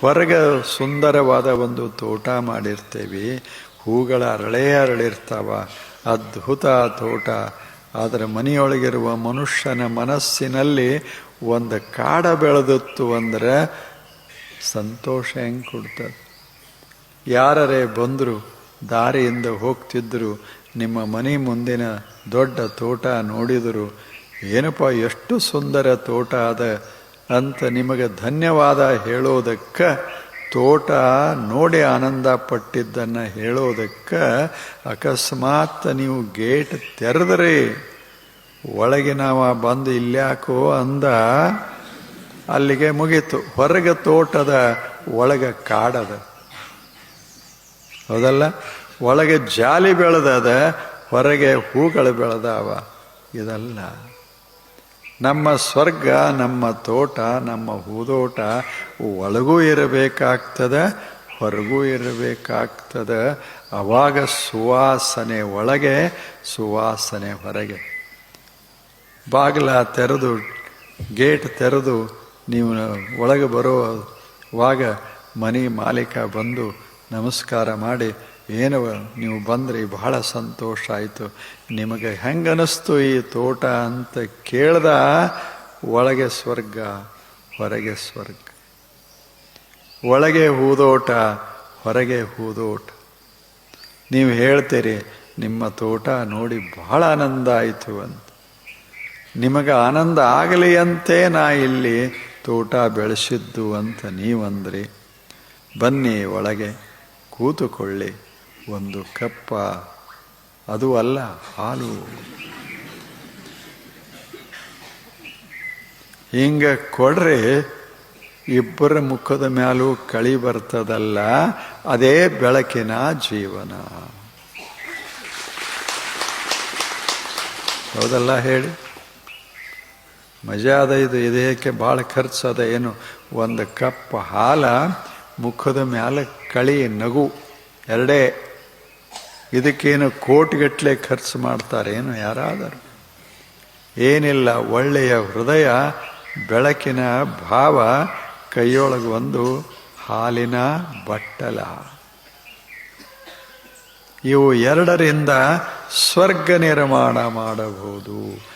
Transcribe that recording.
ಹೊರಗೆ ಸುಂದರವಾದ ಒಂದು ತೋಟ ಮಾಡಿರ್ತೇವೆ. ಹೂಗಳ ಅರಳೇ ಅರಳಿರ್ತಾವ. ಅದ್ಭುತ ತೋಟ. ಆದರೆ ಮನೆಯೊಳಗಿರುವ ಮನುಷ್ಯನ ಮನಸ್ಸಿನಲ್ಲಿ ಒಂದು ಕಾಡ ಬೆಳೆದಿತ್ತು ಅಂದ್ರೆ ಸಂತೋಷ ಹೆಂಗೆ ಕೊಡ್ತದೆ? ಯಾರರೇ ಬಂದರು, ದಾರಿಯಿಂದ ಹೋಗ್ತಿದ್ದರು ನಿಮ್ಮ ಮನೆ ಮುಂದಿನ ದೊಡ್ಡ ತೋಟ ನೋಡಿದರು, ಏನಪ್ಪ ಎಷ್ಟು ಸುಂದರ ತೋಟ ಅದ. ಅಂತ ನಿಮಗೆ ಧನ್ಯವಾದ ಹೇಳೋದಕ್ಕೆ ತೋಟ ನೋಡಿ ಆನಂದ ಪಟ್ಟಿದ್ದನ್ನು ಹೇಳೋದಕ್ಕೆ ಅಕಸ್ಮಾತ್ ನೀವು ಗೇಟ್ ತೆರೆದ್ರಿ ಒಳಗೆ ನಾವು ಬಂದು ಇಲ್ಯಾಕೋ ಅಂದ ಅಲ್ಲಿಗೆ ಮುಗೀತು. ಹೊರಗೆ ತೋಟದ ಒಳಗೆ ಕಾಡದ. ಹೌದಲ್ಲ? ಒಳಗೆ ಜಾಲಿ ಬೆಳೆದದ, ಹೊರಗೆ ಹೂಗಳು ಬೆಳೆದಾವ. ಇದಲ್ಲ. ನಮ್ಮ ಸ್ವರ್ಗ, ನಮ್ಮ ತೋಟ, ನಮ್ಮ ಹೂದೋಟ ಒಳಗೂ ಇರಬೇಕಾಗ್ತದೆ, ಹೊರಗೂ ಇರಬೇಕಾಗ್ತದೆ. ಅವಾಗ ಸುವಾಸನೆ ಒಳಗೆ, ಸುವಾಸನೆ ಹೊರಗೆ. ಬಾಗಿಲ ತೆರೆದು, ಗೇಟ್ ತೆರೆದು ನೀವು ಒಳಗೆ ಬರುವಾಗ ಮನೆ ಮಾಲೀಕ ಬಂದು ನಮಸ್ಕಾರ ಮಾಡಿ ಏನವ ನೀವು ಬಂದ್ರಿ ಬಹಳ ಸಂತೋಷ ಆಯಿತು. ನಿಮಗೆ ಹೆಂಗನಿಸ್ತು ಈ ತೋಟ ಅಂತ ಕೇಳ್ದ, ಒಳಗೆ ಸ್ವರ್ಗ, ಹೊರಗೆ ಸ್ವರ್ಗ. ಒಳಗೆ ಹೂದೋಟ, ಹೊರಗೆ ಹೂದೋಟ. ನೀವು ಹೇಳ್ತೀರಿ, ನಿಮ್ಮ ತೋಟ ನೋಡಿ ಬಹಳ ಆನಂದ ಆಯಿತು ಅಂತ. ನಿಮಗೆ ಆನಂದ ಆಗಲಿ ಅಂತೆ ನಾ ಇಲ್ಲಿ ತೋಟ ಬೆಳೆಸಿದ್ದು ಅಂತ ನೀವಂದ್ರಿ. ಬನ್ನಿ ಒಳಗೆ ಕೂತುಕೊಳ್ಳಿ. ಒಂದು ಕಪ್ಪ. ಅದು ಅಲ್ಲ, ಹಾಲು. ಹಿಂಗ ಕೊಡ್ರಿ ಇಬ್ಬರ ಮುಖದ ಮ್ಯಾಲೂ ಕಳಿ ಬರ್ತದಲ್ಲ, ಅದೇ ಬೆಳಕಿನ ಜೀವನ. ಹೌದಲ್ಲ ಹೇಳಿ? ಮಜಾ ಅದ ಇದು ಇದಕ್ಕೆ ಭಾಳ ಖರ್ಚು ಅದ ಏನು? ಒಂದು ಕಪ್ ಹಾಲ, ಮುಖದ ಮ್ಯಾಲ ಕಳಿ ನಗು, ಎರಡೇ. ಇದಕ್ಕೇನು ಕೋಟಿಗಟ್ಟಲೆ ಖರ್ಚು ಮಾಡ್ತಾರೆ ಏನು ಯಾರಾದರೂ? ಏನಿಲ್ಲ, ಒಳ್ಳೆಯ ಹೃದಯ, ಬೆಳಕಿನ ಭಾವ, ಕೈಯೊಳಗೆ ಒಂದು ಹಾಲಿನ ಬಟ್ಟಲ. ಇವು ಎರಡರಿಂದ ಸ್ವರ್ಗ ನಿರ್ಮಾಣ ಮಾಡಬಹುದು.